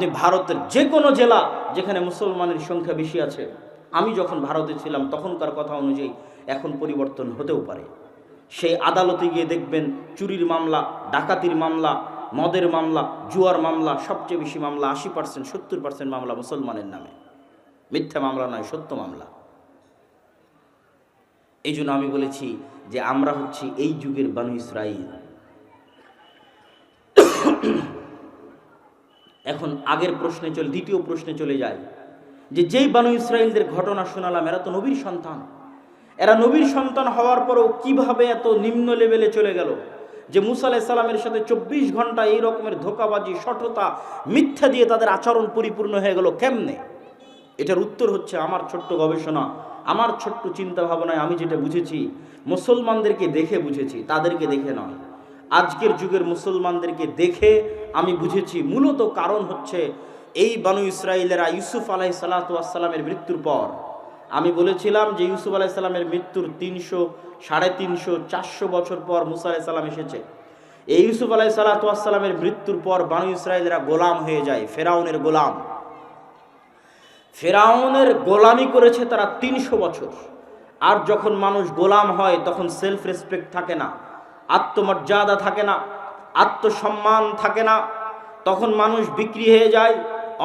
আপনি ভারতের যে কোনো জেলা যেখানে মুসলমানের সংখ্যা বেশি আছে, আমি যখন ভারতে ছিলাম, তখনকার কথা অনুযায়ী এখন পরিবর্তন হতেও পারে। সেই আদালতে গিয়ে দেখবেন চুরির মামলা, ডাকাতির মামলা, মদের মামলা, জুয়ার মামলা, সবচেয়ে বেশি মামলা আশি পার্সেন্ট সত্তর পার্সেন্ট মামলা মুসলমানের নামে। মিথ্যা মামলা নয়, সত্য মামলা। এই জন্য আমি বলেছি যে আমরা হচ্ছি এই যুগের বানু ইসরাইল। এখন আগের প্রশ্নে চলে, দ্বিতীয় প্রশ্নে চলে যায়। যে যেই বানু ইসরায়েলদের ঘটনা শোনালাম, এরা তো নবীর সন্তান। এরা নবীর সন্তান হওয়ার পরেও কীভাবে এত নিম্ন লেভেলে চলে গেল? যে মুসা আলাহ সাথে চব্বিশ ঘণ্টা এই রকমের ধোকাবাজি সঠতা মিথ্যা দিয়ে তাদের আচরণ পরিপূর্ণ হয়ে গেল কেমনে? এটার উত্তর হচ্ছে আমার ছোট্ট গবেষণা, আমার ছোট্ট চিন্তা ভাবনায় আমি যেটা বুঝেছি, মুসলমানদেরকে দেখে বুঝেছি, তাদেরকে দেখে নয়। আজকের যুগের মুসলমানদেরকে দেখে আমি বুঝেছি মূলত কারণ হচ্ছে এই বানু ইসরায়েলেরা ইউসুফ আলাহি সাল্লাতামের মৃত্যুর পর। আমি বলেছিলাম যে ইউসুফ আলাহি সাল্লামের মৃত্যুর তিনশো, সাড়ে তিনশো, চারশো বছর পর মুসা আলাহি সাল্লাম এসেছে। এই ইউসুফ আলাহি সাল্লাতামের মৃত্যুর পর বানু ইসরায়েলেরা গোলাম হয়ে যায়, ফেরাউনের গোলাম। ফেরাউনের গোলামি করেছে তারা তিনশো বছর। আর যখন মানুষ গোলাম হয়, তখন সেলফ রেসপেক্ট থাকে না। আত্মমর্যাদা থাকে না, আত্মসম্মান থাকে না। তখন মানুষ বিক্রি হয়ে যায়,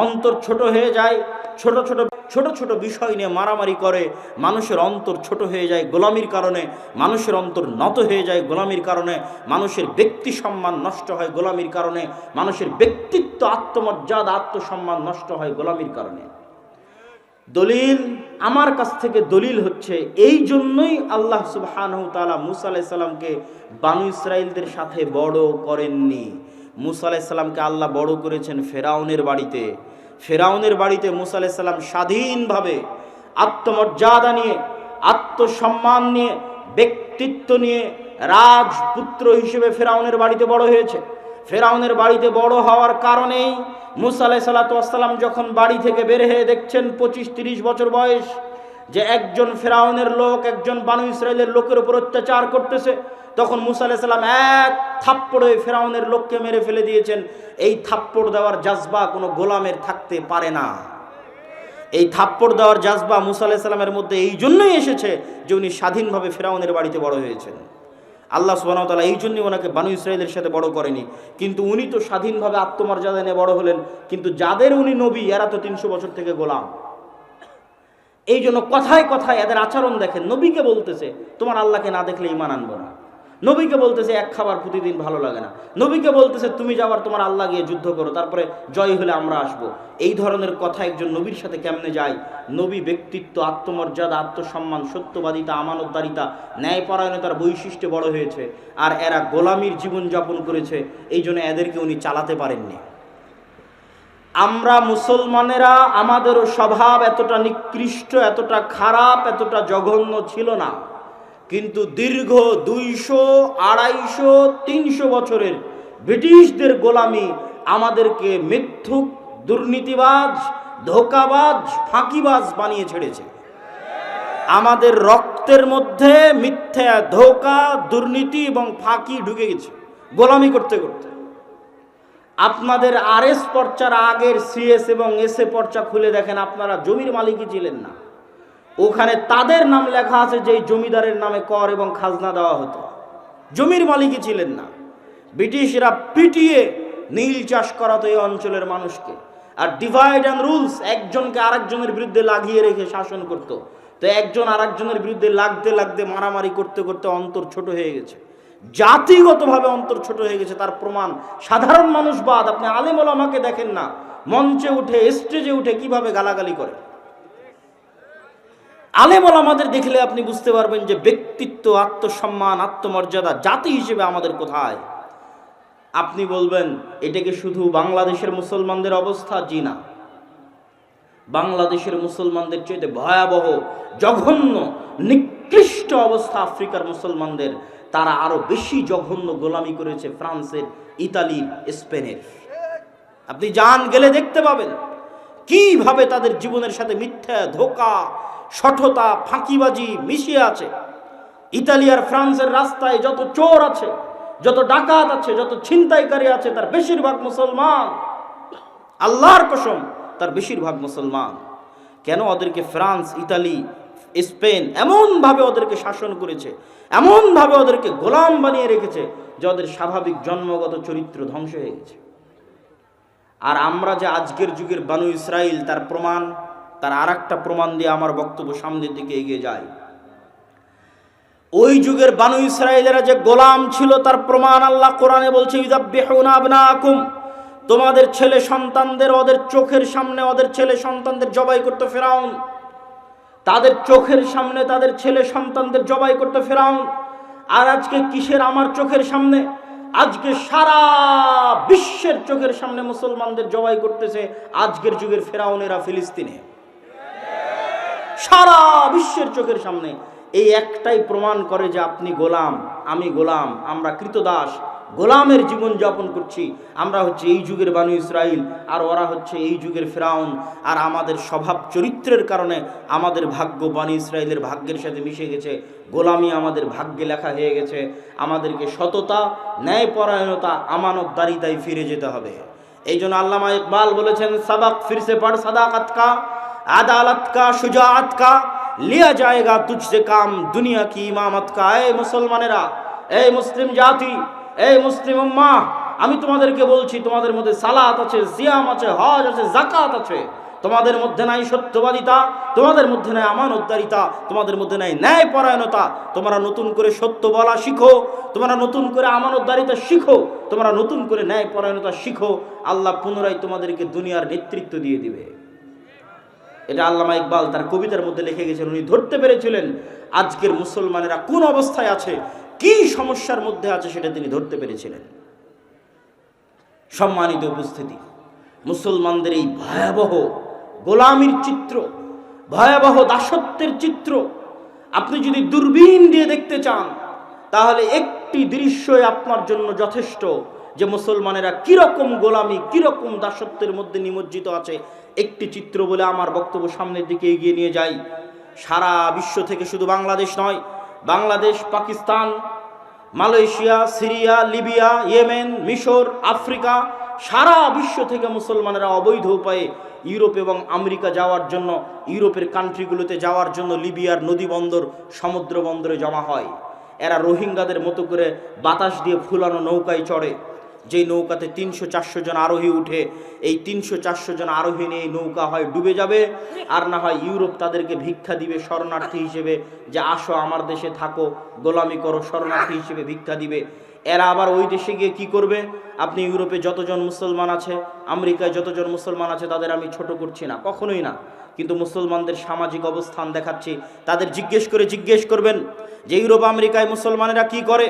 অন্তর ছোট হয়ে যায়, ছোট ছোট ছোট ছোট বিষয় নিয়ে মারামারি করে, মানুষের অন্তর ছোট হয়ে যায় গোলামির কারণে, মানুষের অন্তর নত হয়ে যায় গোলামির কারণে, মানুষের ব্যক্তি সম্মান নষ্ট হয় গোলামির কারণে, মানুষের ব্যক্তিত্ব আত্মমর্যাদা, আত্মসম্মান নষ্ট হয় গোলামির কারণে। দলিল, আমার কাছ থেকে দলিল হচ্ছে এই জন্যই আল্লাহ সুবহানাহু তাআলা মুসা আলাইহিস সালামকে বানু ইসরাইলদের সাথে বড় করেননি। মুসা আলাইসাল্লামকে আল্লাহ বড় করেছেন ফেরাউনের বাড়িতে। ফেরাউনের বাড়িতে মুসা আলাইসাল্লাম স্বাধীনভাবে আত্মমর্যাদা নিয়ে, আত্মসম্মান নিয়ে, ব্যক্তিত্ব নিয়ে রাজপুত্র হিসেবে ফেরাউনের বাড়িতে বড় হয়েছে। ফেরাউনের বাড়িতে বড় হওয়ার কারণেই মুসা আলাই সাল্লাতাম যখন বাড়ি থেকে বের হয়ে দেখছেন পঁচিশ তিরিশ বছর বয়স, যে একজন ফেরাউনের লোক, একজন বানু ইসরায়েলের লোকের উপর অত্যাচার করতেছে, তখন মুসা সাল্লাম এক থাপ্পড়ে ফেরাউনের লোককে মেরে ফেলে দিয়েছেন। এই থাপ্পড় দেওয়ার জাজবা কোনো গোলামের থাকতে পারে না। এই থাপ্পড় দেওয়ার জাজবা মুসা সাল্লামের মধ্যে এই জন্যই এসেছে যে উনি স্বাধীনভাবে ফেরাউনের বাড়িতে বড় হয়েছেন। আল্লাহ সুবাহতালা এই জন্যই ওনাকে বানু ইসরায়েলের সাথে বড় করেনি। কিন্তু উনি তো স্বাধীনভাবে আত্মমর্যাদা নিয়ে বড় হলেন, কিন্তু যাদের উনি নবী, এরা তো তিনশো বছর থেকে গোলাম। এই জন্য কথায় কথায় এদের আচরণ দেখেন, নবীকে বলতেছে, তোমার আল্লাহকে না দেখলে ইমান আনব না। নবীকে বলতেছে, এক খাবার প্রতিদিন ভালো লাগে না। নবীকে বলতেছে, তুমি যাবার তোমার আল্লাহ গিয়ে যুদ্ধ করো, তারপরে জয় হলে আমরা আসব। এই ধরনের কথা একজন নবীর সাথে কেমনে যায়? নবী ব্যক্তিত্ব, আত্মমর্যাদা, আত্মসম্মান, সত্যবাদিতা, আমানতদারিতা, ন্যায়পরায়ণতার বৈশিষ্ট্যে বড় হয়েছে আর এরা গোলামির জীবনযাপন করেছে। এই জন্য এদেরকে উনি চালাতে পারেননি। আমরা মুসলমানেরা, আমাদেরও স্বভাব এতটা নিকৃষ্ট, এতটা খারাপ, এতটা জঘন্য ছিল না। কিন্তু দীর্ঘ দুইশো, আড়াইশো, তিনশো বছরের ব্রিটিশদের গোলামি আমাদেরকে মিথ্যুক, দুর্নীতিবাজ, ধোকাবাজ, ফাঁকিবাজ বানিয়ে ছেড়েছে। আমাদের রক্তের মধ্যে মিথ্যা, ধোকা, দুর্নীতি এবং ফাঁকি ঢুকে গেছে গোলামি করতে করতে। আপনাদের আর এস পর্চার আগের সিএস এবং এস এ পর্চা খুলে দেখেন, আপনারা জমির মালিকই ছিলেন না। ওখানে তাদের নাম লেখা আছে যে জমিদারের নামে কর এবং খাজনা দেওয়া হতো। জমির মালিকই ছিলেন না। ব্রিটিশরা পিটিয়ে নীল চাষ করাতো এই অঞ্চলের মানুষকে। আর ডিভাইড অ্যান্ড রুলস একজনকে আরেকজনের বিরুদ্ধে লাগিয়ে রেখে শাসন করত। তো একজন আরেকজনের বিরুদ্ধে লাগতে লাগতে, মারামারি করতে করতে অন্তর ছোট হয়ে গেছে। জাতিগতভাবে অন্তর ছোট হয়ে গেছে, তার প্রমাণ। সাধারণ মানুষ বাদ, আপনি আলেমল আমাকে দেখেন না। মঞ্চে উঠে স্টেজে উঠে কীভাবে গালাগালি করে আলেমল আমাদের দেখলে আপনি বুঝতে পারবেন যে ব্যক্তিত্ব, আত্মসম্মান, আত্মমর্যাদা জাতি হিসেবে আমাদের কোথায়? আপনি বলবেন এটাকে শুধু বাংলাদেশের মুসলমানদের অবস্থা? জি না। বাংলাদেশের মুসলমানদের চাইতে ভয়াবহ, জঘন্য, নিকৃষ্ট অবস্থা আফ্রিকার মুসলমানদের। তারা আরও বেশি জঘন্য গোলামি করেছে ফ্রান্সের, ইতালির, স্পেনের। আপনি যান, গেলে দেখতে পাবেন। কীভাবে তাদের জীবনের সাথে মিথ্যা, ধোকা সঠতা ফাঁকিবাজি মিশিয়ে আছে। ইতালি আর ফ্রান্সের রাস্তায় যত চোর আছে, যত ডাকাত আছে, যত ছিনতাইকারী আছে, তার বেশিরভাগ মুসলমান। আল্লাহর কসম, তার বেশিরভাগ মুসলমান। কেন ওদেরকে ফ্রান্স, ইতালি, স্পেন এমনভাবে ওদেরকে শাসন করেছে, এমনভাবে ওদেরকে গোলাম বানিয়ে রেখেছে যে ওদের স্বাভাবিক জন্মগত চরিত্র ধ্বংস হয়ে গেছে। আর আমরা যে আজকের যুগের বানু ইসরায়েল তার প্রমাণ তার আর একটা প্রমাণ দিয়ে আমার বক্তব্য সামনের দিকে এগিয়ে যায়। ওই যুগের বানু ইসরায়েলেরা যে গোলাম ছিল, তার প্রমাণ আল্লাহ কোরআনে বলছে তোমাদের ছেলে সন্তানদের ওদের চোখের সামনে, ওদের ছেলে সন্তানদের জবাই করতে ফেরাউন। তাদের চোখের সামনে তাদের ছেলে সন্তানদের জবাই করতে ফেরাউন। আর আজকে কিসের আমার চোখের সামনে? আজকে সারা বিশ্বের চোখের সামনে মুসলমানদের জবাই করতেছে আজকের যুগের ফেরাউনেরা ফিলিস্তিনে। সারা বিশ্বের চোখের সামনে এই একটাই প্রমাণ করে যে আপনি গোলাম, আমি গোলাম, আমরা কৃতদাস, গোলামের জীবন যাপন করছি। আমরা হচ্ছে এই যুগের বানু ইসরাইল, আর ওরা হচ্ছে এই যুগের ফেরাউন। আর আমাদের স্বভাব চরিত্রের কারণে আমাদের ভাগ্য বানু ইসরায়েলের ভাগ্যের সাথে মিশে গেছে। গোলামি আমাদের ভাগ্যে লেখা হয়ে গেছে। আমাদেরকে সততা, ন্যায়পরায়ণতা, আমানতদারিতায় ফিরে যেতে হবে। এই জন্য আল্লামা ইকবাল বলেছেন, সাবাক ফিরসে পড় সাদাকাত কা। আদালত কা সুজাত কা, লিয়া যায়গা তুঝসে কাম দুনিয়া কি ইমামত কা। এই মুসলমানেরা, এই মুসলিম জাতি, এই মুসলিম উম্মা, আমি তোমাদেরকে বলছি, তোমাদের মধ্যে সালাত আছে, সিয়াম আছে, হজ আছে জাকাত আছে। তোমাদের মধ্যে নাই সত্যবাদিতা, তোমাদের মধ্যে নাই আমানতদারিতা, তোমাদের মধ্যে নাই ন্যায় পরায়ণতা তোমরা নতুন করে সত্য বলা শিখো, তোমরা নতুন করে আমানতদারিতা শিখো, তোমরা নতুন করে ন্যায় পরায়ণতা শিখো। আল্লাহ পুনরায় তোমাদেরকে দুনিয়ার নেতৃত্ব দিয়ে দিবে। এটা আল্লামা ইকবাল তার কবিতার মধ্যে লিখে গেছেন, উনি ধরতে পেরেছিলেন আজকের মুসলমানেরা কোন অবস্থায় আছে, কি সমস্যার মধ্যে আছে সেটা তিনি ধরতে পেরেছিলেন। সম্মানিত উপস্থিতি, মুসলমানদের এই ভয়াবহ গোলামির চিত্র, ভয়াবহ দাসত্বের চিত্র, আপনি যদি দূরবীন দিয়ে দেখতে চান, তাহলে একটি দৃশ্যই আপনার জন্য যথেষ্ট যে মুসলমানেরা কীরকম গোলামি, কীরকম দাসত্বের মধ্যে নিমজ্জিত আছে একটি চিত্র বলে আমার বক্তব্য সামনের দিকে এগিয়ে নিয়ে যাই। সারা বিশ্ব থেকে শুধু বাংলাদেশ নয়, Bangladesh, Pakistan, Malaysia, Syria, Libya, Yemen, মিশর, আফ্রিকা, সারা বিশ্ব থেকে মুসলমানেরা অবৈধ উপায়ে ইউরোপ এবং আমেরিকা যাওয়ার জন্য, ইউরোপের কান্ট্রিগুলোতে যাওয়ার জন্য লিবিয়ার নদী বন্দর, সমুদ্র বন্দরে জমা হয়। এরা রোহিঙ্গাদের মতো করে বাতাস দিয়ে ফুলানো নৌকায় চড়ে। যেই নৌকাতে তিনশো চারশো জন আরোহী উঠে, এই তিনশো চারশো জন আরোহী নিয়ে নৌকা হয়, ডুবে যাবে। আর না হয় ইউরোপ তাদেরকে ভিক্ষা দিবে শরণার্থী হিসেবে যে আসো আমার দেশে থাকো, গোলামি করো, শরণার্থী হিসেবে ভিক্ষা দিবে। এরা আবার ওই দেশে গিয়ে কি করবে? আপনি ইউরোপে যতজন মুসলমান আছে, আমেরিকায় যতজন মুসলমান আছে, তাদের আমি ছোট করছি না, কখনোই না। কিন্তু মুসলমানদের সামাজিক অবস্থান দেখাচ্ছি, তাদের জিজ্ঞেস করে জিজ্ঞেস করবেন যে, ইউরোপ, আমেরিকায় মুসলমানেরা কি করে?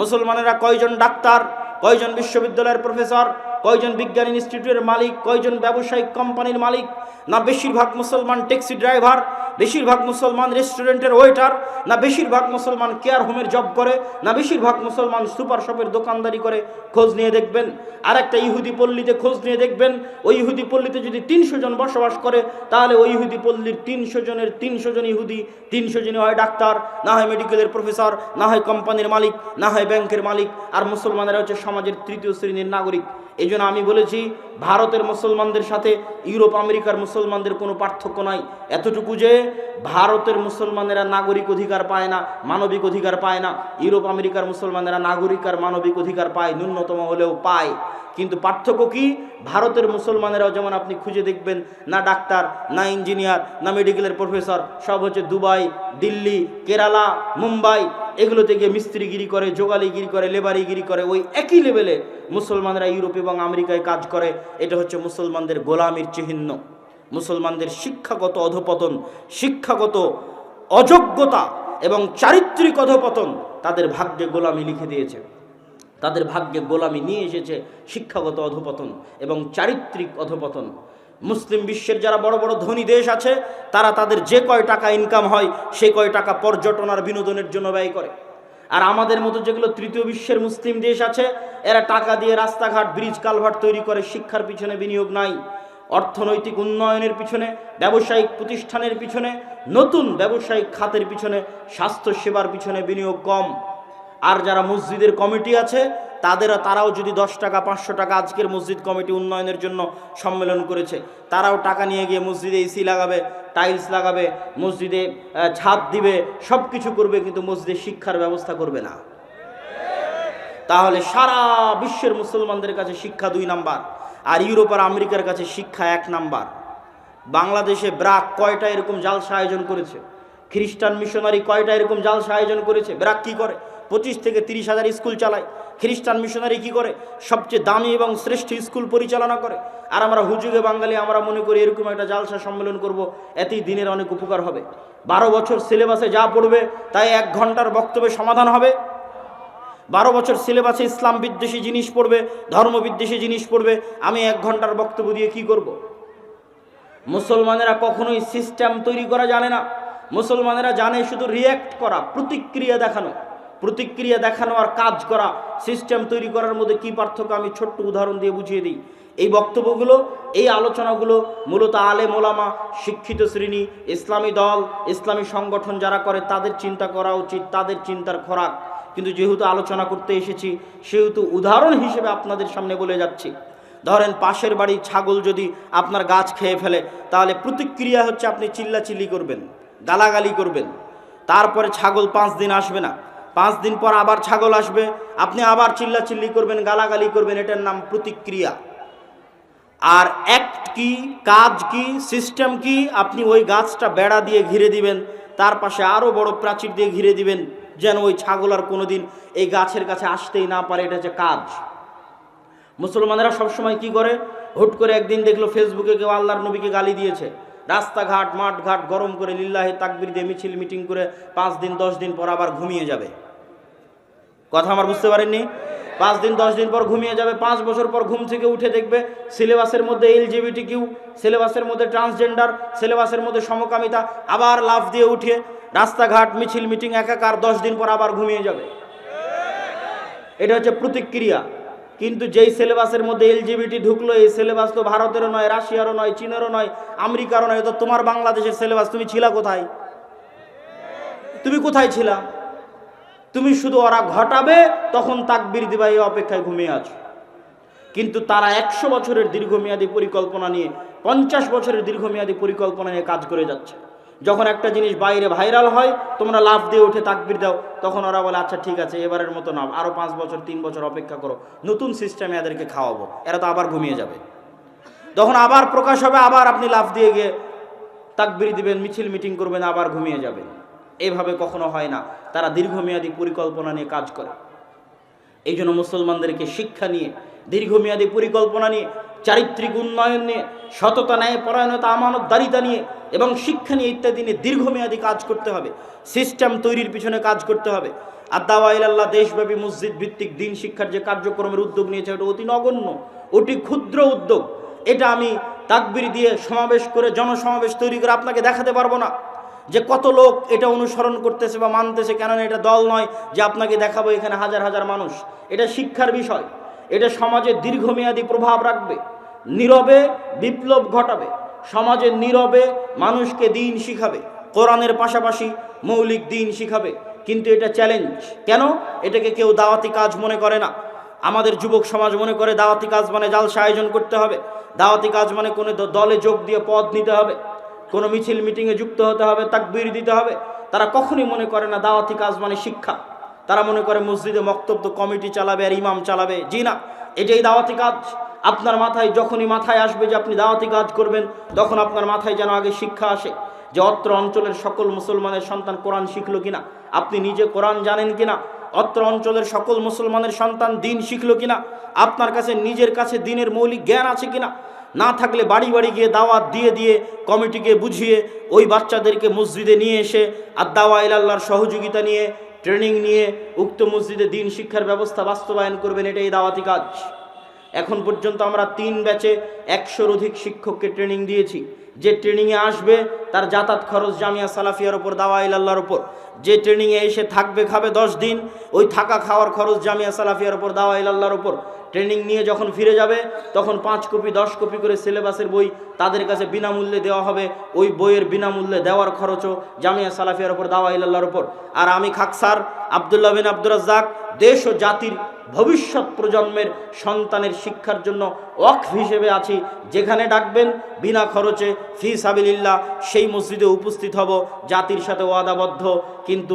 মুসলমানেরা কয়জন ডাক্তার? কয়জন বিশ্ববিদ্যালয়ের প্রফেসর, কয়জন বিজ্ঞান ইনস্টিটিউটের মালিক, কয়জন ব্যবসায়িক কোম্পানির মালিক, না বেশিরভাগ মুসলমান ট্যাক্সি ড্রাইভার বেশিরভাগ মুসলমান রেস্টুরেন্টের ওয়েটার না বেশিরভাগ মুসলমান কেয়ার হোমের জব করে, না বেশিরভাগ মুসলমান সুপার শপের দোকানদারি করে, খোঁজ নিয়ে দেখবেন। আর একটা ইহুদি পল্লীতে খোঁজ নিয়ে দেখবেন, ওই ইহুদি পল্লীতে যদি তিনশো জন বসবাস করে, তাহলে ওই ইহুদি পল্লীর তিনশো জনের তিনশো জন ইহুদি, তিনশো জনই হয় ডাক্তার, না হয় মেডিকেলের প্রফেসর না হয় কোম্পানির মালিক, না হয় ব্যাংকের মালিক, আর মুসলমানেরা হচ্ছে সমাজের তৃতীয় শ্রেণির নাগরিক। এই আমি বলেছি, ভারতের মুসলমানদের সাথে, ইউরোপ, আমেরিকার মুসলমানদের কোনো পার্থক্য নাই। এতটুকু যে ভারতের মুসলমানেরা নাগরিক অধিকার পায় না, মানবিক অধিকার পায় না, ইউরোপ আমেরিকার মুসলমানেরা নাগরিক আর মানবিক অধিকার পায়, ন্যূনতম হলেও পায়। কিন্তু পার্থক্য কি? ভারতের মুসলমানেরাও যেমন আপনি খুঁজে দেখবেন, না ডাক্তার, না ইঞ্জিনিয়ার, না মেডিকেলের প্রফেসর সব হচ্ছে দুবাই, দিল্লি, কেরালা, মুম্বাই, এগুলোতে গিয়ে মিস্ত্রিগিরি করে যোগালিগিরি করে, লেবারিগিরি করে, ওই একই লেভেলে মুসলমানরা ইউরোপ এবং আমেরিকায় কাজ করে। এটা হচ্ছে মুসলমানদের গোলামির চিহ্ন। মুসলমানদের শিক্ষাগত অধপতন, শিক্ষাগত অযোগ্যতা এবং চারিত্রিক অধপতন তাদের ভাগ্যে গোলামি লিখে দিয়েছে। তাদের ভাগ্যে গোলামি নিয়ে এসেছে শিক্ষাগত অধপতন এবং চারিত্রিক অধপতন। মুসলিম বিশ্বের যারা বড় বড় ধনী দেশ আছে, তারা তাদের যে কয় টাকা ইনকাম হয়, সে কয় টাকা পর্যটন আর বিনোদনের জন্য ব্যয় করে। আর আমাদের মতো যেগুলো তৃতীয় বিশ্বের মুসলিম দেশ আছে, এরা টাকা দিয়ে রাস্তাঘাট ব্রিজ কালভার্ট তৈরি করে, শিক্ষার পিছনে বিনিয়োগ নাই। অর্থনৈতিক উন্নয়নের পিছনে, ব্যবসায়িক প্রতিষ্ঠানের পিছনে, নতুন ব্যবসায়িক খাতের পিছনে স্বাস্থ্য সেবার পিছনে বিনিয়োগ কম। আর যারা মসজিদের কমিটি আছে, তাদের, তারাও যদি দশ টাকা, পাঁচশো টাকা আজকের মসজিদ কমিটি উন্নয়নের জন্য সম্মেলন করেছে, তারাও টাকা নিয়ে গিয়ে মসজিদে এসি লাগাবে, টাইলস লাগাবে, মসজিদে ছাদ দিবে সব কিছু করবে, কিন্তু মসজিদে শিক্ষার ব্যবস্থা করবে না। তাহলে সারা বিশ্বের মুসলমানদের কাছে শিক্ষা দুই নাম্বার। আর ইউরোপ আর আমেরিকার কাছে শিক্ষা এক নাম্বার। বাংলাদেশে ব্রাক কয়টা এরকম জালসা আয়োজন করেছে? খ্রিস্টান মিশনারি কয়টা এরকম জালসা আয়োজন করেছে? ব্রাক কি করে? পঁচিশ থেকে তিরিশ হাজার স্কুল চালায়। খ্রিস্টান মিশনারি কি করে? সবচেয়ে দামি এবং শ্রেষ্ঠ স্কুল পরিচালনা করে। আর আমরা হুজুগে বাঙালি, আমরা মনে করি এরকম একটা জালসা সম্মেলন করব, এতেই দিনের অনেক উপকার হবে। বারো বছর সিলেবাসে যা পড়বে, তাই এক ঘণ্টার বক্তব্যে সমাধান হবে। বারো বছর সিলেবাসে ইসলাম বিদ্বেষী জিনিস পড়বে, ধর্ম বিদ্বেষী জিনিস পড়বে, আমি এক ঘণ্টার বক্তব্য দিয়ে কি করব। মুসলমানেরা কখনোই সিস্টেম তৈরি করা জানে না। মুসলমানেরা জানে শুধু রিয়্যাক্ট করা, প্রতিক্রিয়া দেখানো। প্রতিক্রিয়া দেখানো আর কাজ করা, সিস্টেম তৈরি করার মধ্যে কি পার্থক্য আমি ছোট্ট উদাহরণ দিয়ে বুঝিয়ে দিই। এই বক্তব্যগুলো, এই আলোচনাগুলো মূলত আলে মোলামা শিক্ষিত শ্রেণি, ইসলামী দল, ইসলামী সংগঠন যারা করে, তাদের চিন্তা করা উচিত, তাদের চিন্তার খোরাক। কিন্তু যেহেতু আলোচনা করতে এসেছি, সেহেতু উদাহরণ হিসেবে আপনাদের সামনে বলে যাচ্ছি। ধরেন পাশের বাড়ি ছাগল যদি আপনার গাছ খেয়ে ফেলে, তাহলে প্রতিক্রিয়া হচ্ছে আপনি চিল্লাচিল্লি করবেন, গালাগালি করবেন। তারপরে ছাগল পাঁচ দিন আসবে না। পাঁচ দিন পর আবার ছাগল আসবে, আপনি আবার চিল্লাচিল্লি করবেন, গালাগালি করবেন, এটার নাম প্রতিক্রিয়া। আর অ্যাক্ট কি, কাজ কি, সিস্টেম কি, আপনি ওই গাছটা বেড়া দিয়ে ঘিরে দিবেন, তার পাশে আরও বড় প্রাচীর দিয়ে ঘিরে দিবেন। যেন ওই ছাগল আর কোনোদিন এই গাছের কাছে আসতেই না পারে, এটা হচ্ছে কাজ। মুসলমানেরা সবসময় কি করে? হুট করে একদিন দেখল ফেসবুকে কেউ আল্লাহর নবীকে গালি দিয়েছে। রাস্তাঘাট মাঠ ঘাট গরম করে লিল্লাহে তাকবির দিয়ে মিছিল মিটিং করে পাঁচ দিন, দশ দিন পর আবার ঘুমিয়ে যাবে। কথা আমার বুঝতে পারেননি? পাঁচ দিন, দশ দিন পর ঘুমিয়ে যাবে, পাঁচ বছর পর ঘুম থেকে উঠে দেখবে সিলেবাসের মধ্যে এলজিবিটি কিউ সিলেবাসের মধ্যে ট্রান্সজেন্ডার, সিলেবাসের মধ্যে সমকামিতা, আবার লাফ দিয়ে উঠে রাস্তাঘাট, মিছিল, মিটিং, একাকার, দশ দিন পর আবার ঘুমিয়ে যাবে। এটা হচ্ছে প্রতিক্রিয়া। কিন্তু যেই সিলেবাসের মধ্যে এলজিবিটি ঢুকলো, এই সিলেবাস তো ভারতেরও নয়, রাশিয়ারও নয়, চীনেরও নয়, আমেরিকারও নয় তো তোমার বাংলাদেশের সিলেবাস, তুমি ছিলা কোথায়? তুমি কোথায় ছিলা? তুমি শুধু ওরা ঘটাবে, তখন তাকবির দিবা, এই অপেক্ষায় ঘুমিয়ে আছো। কিন্তু তারা একশো বছরের দীর্ঘমেয়াদী পরিকল্পনা নিয়ে, পঞ্চাশ বছরের দীর্ঘমেয়াদী পরিকল্পনা নিয়ে কাজ করে যাচ্ছে। যখন একটা জিনিস বাইরে ভাইরাল হয়, তোমরা লাভ দিয়ে উঠে তাকবির দাও, তখন ওরা বলে আচ্ছা ঠিক আছে, এবারের মতো না আরও পাঁচ বছর, তিন বছর অপেক্ষা করো, নতুন সিস্টেমে এদেরকে খাওয়াবো, এরা তো আবার ঘুমিয়ে যাবে। তখন আবার প্রকাশ হবে, আবার আপনি লাভ দিয়ে গিয়ে তাকবির দিবেন, মিছিল মিটিং করবেন, আবার ঘুমিয়ে যাবেন। এভাবে কখনো হয় না, তারা দীর্ঘমেয়াদী পরিকল্পনা নিয়ে কাজ করে। এই জন্য মুসলমানদেরকে শিক্ষা নিয়ে দীর্ঘমেয়াদী পরিকল্পনা নিয়ে, চারিত্রিক উন্নয়ন নিয়ে, সততা ন্যায় পরায়ণতা, আমানতদারিতা নিয়ে এবং শিক্ষা নিয়ে ইত্যাদি নিয়ে দীর্ঘমেয়াদী কাজ করতে হবে। সিস্টেম তৈরির পিছনে কাজ করতে হবে। আর আদাওয়াইল্লাহ দেশব্যাপী মসজিদ ভিত্তিক দিন শিক্ষার যে কার্যক্রমের উদ্যোগ নিয়েছে, ওটা অতি নগণ্য, অতি ক্ষুদ্র উদ্যোগ। এটা আমি তাকবির দিয়ে সমাবেশ করে, জনসমাবেশ তৈরি করে আপনাকে দেখাতে পারব না। যে কত লোক এটা অনুসরণ করতেছে বা মানতেছে, কেননা এটা দল নয় যে আপনাকে দেখাবো এখানে হাজার হাজার মানুষ। এটা শিক্ষার বিষয়। এটা সমাজে দীর্ঘমেয়াদী প্রভাব রাখবে, নীরবে বিপ্লব ঘটাবে, সমাজে নীরবে মানুষকে দিন শিখাবে, কোরআনের পাশাপাশি মৌলিক দিন শিখাবে, কিন্তু এটা চ্যালেঞ্জ কেন? এটাকে কেউ দাওয়াতি কাজ মনে করে না। আমাদের যুবক সমাজ মনে করে দাওয়াতি কাজ মানে জালসা আয়োজন করতে হবে। দাওয়াতি কাজ মানে কোনো দলে যোগ দিয়ে পদ নিতে হবে, কোনো মিছিল মিটিংয়ে যুক্ত হতে হবে, তাকবীর দিতে হবে। তারা কখনই মনে করে না দাওয়াতি কাজ মানে শিক্ষা। তারা মনে করে মসজিদে বক্তব্য কমিটি চালাবে আর ইমাম চালাবে। জি না, এটাই দাওয়াতি কাজ। আপনার মাথায় যখনই মাথায় আসবে যে আপনি দাওয়াতি কাজ করবেন, তখন আপনার মাথায় যেন আগে শিক্ষা আসে যে অত্র অঞ্চলের সকল মুসলমানের সন্তান কোরআন শিখলো কিনা, আপনি নিজে কোরআন জানেন কিনা, অত্র অঞ্চলের সকল মুসলমানের সন্তান দিন শিখলো কিনা, আপনার কাছে নিজের কাছে দিনের মৌলিক জ্ঞান আছে কিনা, না থাকলে বাড়ি বাড়ি গিয়ে দাওয়াত দিয়ে দিয়ে কমিটিকে বুঝিয়ে ওই বাচ্চাদেরকে মসজিদে নিয়ে এসে আর দাওয়া ইলাল্লাহর সহযোগিতা নিয়ে ট্রেনিং নিয়ে উক্ত মসজিদে দিন শিক্ষার ব্যবস্থা বাস্তবায়ন করবেন, এটাই দাওয়াতি কাজ। এখন পর্যন্ত আমরা তিন ব্যাচে একশোর অধিক শিক্ষককে ট্রেনিং দিয়েছি। যে ট্রেনিংয়ে আসবে, তার যাতায়াত খরচ জামিয়া সালাফিয়ার ওপর দাওয়া ইলাল্লাহর ওপর। যে ট্রেনিংয়ে এসে থাকবে, খাবে দশ দিন, ওই থাকা খাওয়ার খরচ জামিয়া সালাফিয়ার ওপর দাওয়া ইলাল্লাহর ওপর ট্রেনিং নিয়ে যখন ফিরে যাবে, তখন পাঁচ কপি, দশ কপি করে সিলেবাসের বই তাদের কাছে বিনামূল্যে দেওয়া হবে। ওই বইয়ের বিনামূল্যে দেওয়ার খরচও জামিয়া সালাফিয়ার ওপর দাওয়া ইলাল্লাহর ওপর আর আমি খাকসার আবদুল্লাহ বিন আব্দুর রাজ্জাক, দেশ ও জাতির ভবিষ্যৎ প্রজন্মের সন্তানের শিক্ষার জন্য ওয়াকফ হিসেবে আছি। যেখানে ডাকবেন, বিনা খরচে, ফি সাবিলিল্লাহ, সেই মসজিদে উপস্থিত হব, জাতির সাথে ওয়াদাবদ্ধ। কিন্তু